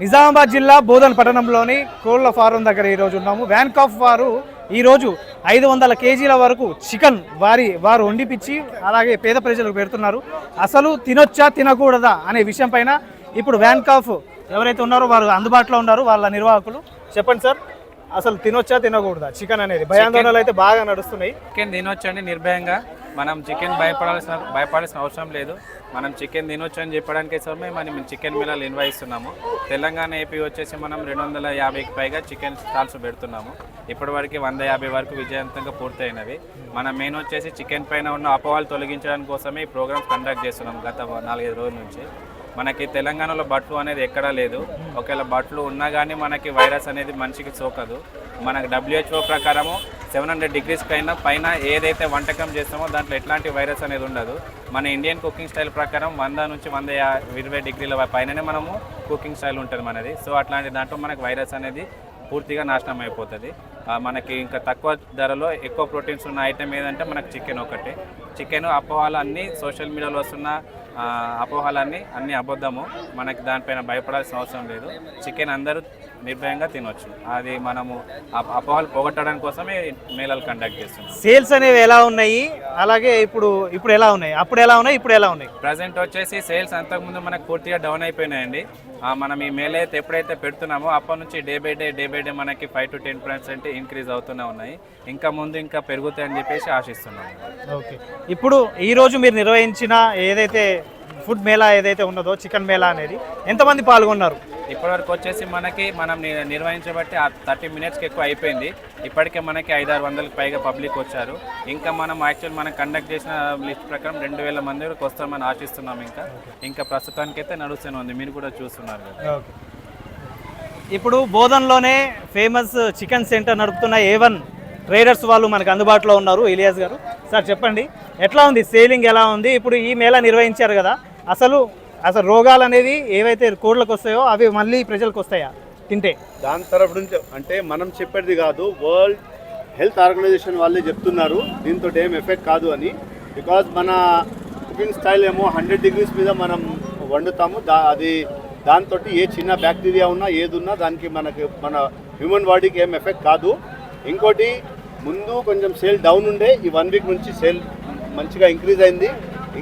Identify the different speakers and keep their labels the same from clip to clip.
Speaker 1: నిజామాబాద్ జిల్లా బోధన్ పట్టణంలోని కోళ్ళ ఫారం దగ్గర ఈరోజు ఉన్నాము. వ్యాన్కాఫ్ వారు ఈరోజు ఐదు వందల కేజీల వరకు చికెన్ వారి వారు వండిపించి అలాగే పేద ప్రజలకు పెడుతున్నారు. అసలు తినొచ్చా తినకూడదా అనే విషయం పైన ఇప్పుడు వ్యాన్కాఫ్ ఎవరైతే ఉన్నారో వారు అందుబాటులో ఉన్నారు వాళ్ళ నిర్వాహకులు. చెప్పండి సార్ అసలు తినొచ్చా తినకూడదా? చికెన్ అనేది భయాందోళనలు అయితే బాగా నడుస్తున్నాయి.
Speaker 2: చికెన్ తినొచ్చండి నిర్భయంగా. మనం చికెన్ భయపడాల్సిన భయపడాల్సిన అవసరం లేదు. మనం చికెన్ తినొచ్చు అని చెప్పడానికి సమే మనం చికెన్ మిలాలు నిర్వహిస్తున్నాము తెలంగాణ ఏపీ వచ్చేసి మనం రెండు వందల యాభైకి పైగా చికెన్ స్టాల్స్ పెడుతున్నాము. ఇప్పటివరకు వంద యాభై వరకు విజయవంతంగా పూర్తయినవి. మన మెయిన్ వచ్చేసి చికెన్ పైన ఉన్న అపవాలు తొలగించడానికి కోసమే ఈ ప్రోగ్రామ్ కండక్ట్ చేస్తున్నాం గత నాలుగైదు రోజుల నుంచి. మనకి తెలంగాణలో బట్లు అనేది ఎక్కడా లేదు. ఒకవేళ బట్లు ఉన్నా కానీ మనకి వైరస్ అనేది మనిషికి సోకదు. మనకి డబ్ల్యూహెచ్ఓ ప్రకారము సెవెన్ హండ్రెడ్ డిగ్రీస్ పైన పైన ఏదైతే వంటకం చేస్తామో దాంట్లో ఎట్లాంటి వైరస్ అనేది ఉండదు. మన ఇండియన్ కుకింగ్ స్టైల్ ప్రకారం వంద నుంచి వంద ఇరవై డిగ్రీల పైననే మనము కుకింగ్ స్టైల్ ఉంటుంది మనది. సో అట్లాంటి దాంట్లో మనకు వైరస్ అనేది పూర్తిగా నాశనం అయిపోతుంది. మనకి ఇంకా తక్కువ ధరలో ఎక్కువ ప్రోటీన్స్ ఉన్న ఐటెం ఏదంటే మనకు చికెన్ ఒకటి. చికెన్ అపోహాలు అన్నీ సోషల్ మీడియాలో వస్తున్న అపోహాలన్నీ అన్నీ అబద్ధము. మనకి దానిపైన భయపడాల్సిన అవసరం లేదు. చికెన్ అందరూ నిర్భయంగా తినొచ్చు. అది మనము అపోహాలు పోగొట్టడానికి కోసమే మేళాలు కండక్ట్ చేస్తున్నాం.
Speaker 1: సేల్స్ అనేవి ఎలా ఉన్నాయి? అలాగే ఇప్పుడు ఇప్పుడు ఎలా ఉన్నాయి? అప్పుడు ఎలా ఉన్నాయి? ఇప్పుడు ఎలా ఉన్నాయి?
Speaker 2: ప్రజెంట్ వచ్చేసి సేల్స్ అంతకుముందు మనకు పూర్తిగా డౌన్ అయిపోయినాయండి. మనం ఈ మేళ అయితే ఎప్పుడైతే పెడుతున్నామో అప్పటి నుంచి day by day day by day మనకి five to ten percent increase అవుతూనే ఉన్నాయి. ఇంకా ముందు ఇంకా పెరుగుతాయని చెప్పేసి ఆశిస్తున్నాం.
Speaker 1: ఓకే. ఇప్పుడు ఈరోజు మీరు నిర్వహించిన ఏదైతే ఫుడ్ మేళా ఏదైతే ఉన్నదో చికెన్ మేళా అనేది. ఎంతమంది పాల్గొన్నారు?
Speaker 2: ఇప్పటివరకు వచ్చేసి మనకి మనం నిర్వహించబట్టి ఆ థర్టీ మినిట్స్కి ఎక్కువ అయిపోయింది. ఇప్పటికే మనకి ఐదారు వందలకు పైగా పబ్లిక్ వచ్చారు. ఇంకా మనం యాక్చువల్ మనం కండక్ట్ చేసిన లిస్ట్ ప్రకారం రెండు వేల మంది వరకు వస్తామని ఆశిస్తున్నాం ఇంకా. ఇంకా ప్రస్తుతానికైతే నడుస్తూనే ఉంది. మీరు కూడా చూస్తున్నారు కదా.
Speaker 1: ఇప్పుడు బోధన్లోనే ఫేమస్ చికెన్ సెంటర్ నడుపుతున్న ఏ వన్ ట్రేడర్స్ వాళ్ళు మనకు అందుబాటులో ఉన్నారు ఇలియాస్ గారు. సార్ చెప్పండి. ఎట్లా ఉంది? సేలింగ్ ఎలా ఉంది? ఇప్పుడు ఈ మేళా నిర్వహించారు కదా. అసలు అసలు రోగాలు అనేది ఏవైతే కోళ్ళకు వస్తాయో అవి మళ్ళీ ప్రజలకు వస్తాయా? తింటే.
Speaker 3: దాని తరఫు నుంచి అంటే మనం చెప్పేది కాదు వరల్డ్ హెల్త్ ఆర్గనైజేషన్ వాళ్ళే చెప్తున్నారు దీంతో ఏం ఎఫెక్ట్ కాదు అని. బికాజ్ మన కుకింగ్ స్టైల్ ఏమో హండ్రెడ్ డిగ్రీస్ మీద మనం వండుతాము దా అది దాంతో ఏ చిన్న బ్యాక్టీరియా ఉన్నా ఏది ఉన్నా దానికి మనకి మన హ్యూమన్ బాడీకి ఏం ఎఫెక్ట్ కాదు. ఇంకోటి ముందు కొంచెం సేల్ డౌన్ ఉండే ఈ వన్ వీక్ నుంచి సేల్ మంచిగా ఇంక్రీజ్ అయింది.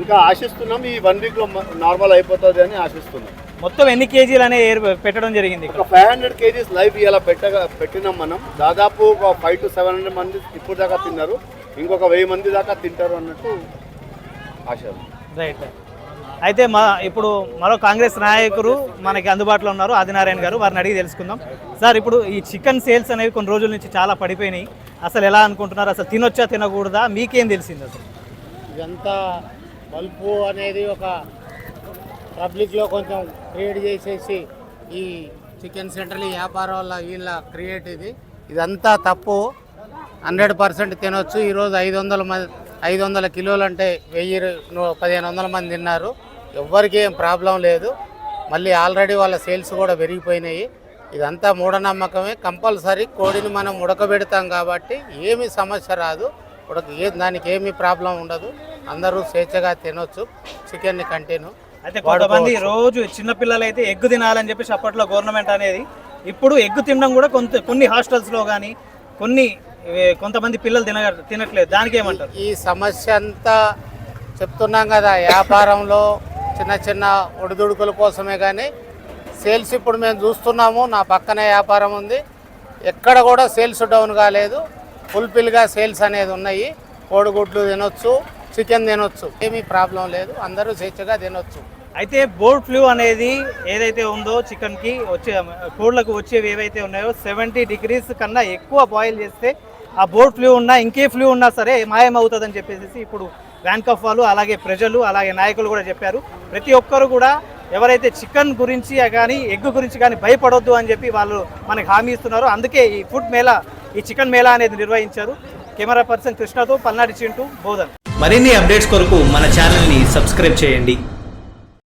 Speaker 3: ఇంకా ఆశిస్తున్నాం ఈ వన్ వీక్లో నార్మల్ అయిపోతుంది అని ఆశిస్తున్నాం.
Speaker 1: మొత్తం ఎన్ని కేజీలు ఏర్ పెట్టడం జరిగింది ఇక్కడ?
Speaker 3: ఒక ఫైవ్ హండ్రెడ్ కేజీస్ లైవ్ ఇలా పెట్టగా పెట్టినాం మనం. దాదాపు ఒక ఫైవ్ టు సెవెన్ హండ్రెడ్ మంది ఇప్పుడు దాకా తిన్నారు. ఇంకొక వెయ్యి మంది దాకా తింటారు అన్నట్టు ఆశ.
Speaker 1: రైట్ అయితే మా ఇప్పుడు మరో కాంగ్రెస్ నాయకులు మనకి అందుబాటులో ఉన్నారు ఆదినారాయణ గారు. వారిని అడిగి తెలుసుకుందాం. సార్ ఇప్పుడు ఈ చికెన్ సేల్స్ అనేవి కొన్ని రోజుల నుంచి చాలా పడిపోయినాయి. అసలు ఎలా అనుకుంటున్నారు? అసలు తినొచ్చా తినకూడదా? మీకేం తెలిసింది అసలు?
Speaker 4: ఇదంతా పల్పు అనేది ఒక పబ్లిక్లో కొంచెం క్రియేట్ చేసేసి ఈ చికెన్ సెంటర్లు వ్యాపారం వల్ల వీళ్ళ క్రియేట్ ఇది. ఇదంతా తప్పు. హండ్రెడ్ పర్సెంట్ తినొచ్చు. ఈరోజు ఐదు వందల మంది ఐదు వందల కిలోలు అంటే వెయ్యి పదిహేను వందల మంది తిన్నారు. ఎవ్వరికి ఏం ప్రాబ్లం లేదు. మళ్ళీ ఆల్రెడీ వాళ్ళ సేల్స్ కూడా పెరిగిపోయినాయి. ఇదంతా మూఢనమ్మకమే. కంపల్సరీ కోడిని మనం ఉడకబెడతాం కాబట్టి ఏమీ సమస్య రాదు. ఉడక ఏ దానికి ఏమీ ప్రాబ్లం ఉండదు. అందరూ స్వేచ్ఛగా తినొచ్చు చికెన్ని కంటిన్యూ
Speaker 1: అయితే కొంతమంది రోజు చిన్నపిల్లలు అయితే ఎగ్గు తినాలని చెప్పేసి అప్పట్లో గవర్నమెంట్ అనేది ఇప్పుడు ఎగ్గు తినడం కూడా కొంత కొన్ని హాస్టల్స్లో కానీ కొన్ని కొంతమంది పిల్లలు తిన తినట్లేదు. దానికి ఏమంటారు
Speaker 4: ఈ సమస్య అంతా చెప్తున్నాం కదా వ్యాపారంలో చిన్న చిన్న ఒడిదుడుకుల కోసమే కానీ సేల్స్ ఇప్పుడు మేము చూస్తున్నాము నా పక్కనే వ్యాపారం ఉంది. ఎక్కడ కూడా సేల్స్ డౌన్ కాలేదు. ఫుల్ఫిల్గా సేల్స్ అనేది ఉన్నాయి. కోడిగుడ్లు తినొచ్చు. చికెన్ తినొచ్చు. ఏమీ ప్రాబ్లం లేదు. అందరూ స్వేచ్ఛగా తినొచ్చు.
Speaker 1: అయితే బోర్డ్ ఫ్లూ అనేది ఏదైతే ఉందో చికెన్కి వచ్చే కోళ్ళకు వచ్చేవి ఏవైతే ఉన్నాయో సెవెంటీ డిగ్రీస్ కన్నా ఎక్కువ బాయిల్ చేస్తే ఆ బోర్డ్ ఫ్లూ ఉన్నా ఇంకే ఫ్లూ ఉన్నా సరే మాయమవుతుందని చెప్పేసి ఇప్పుడు వ్యాన్కఫ్ వాళ్ళు అలాగే ప్రజలు అలాగే నాయకులు కూడా చెప్పారు. ప్రతి ఒక్కరు కూడా ఎవరైతే చికెన్ గురించి కానీ ఎగ్ గురించి కానీ భయపడొద్దు అని చెప్పి వాళ్ళు మనకి హామీ ఇస్తున్నారు. అందుకే ఈ ఫుడ్ మేళా ఈ చికెన్ మేళా అనేది నిర్వహించారు. కెమెరా పర్సన్ కృష్ణతో పల్నాడు చింటూ బోధన్.
Speaker 5: మరిన్ని అప్డేట్స్ కొరకు మన ఛానల్ని సబ్స్క్రైబ్ చేయండి.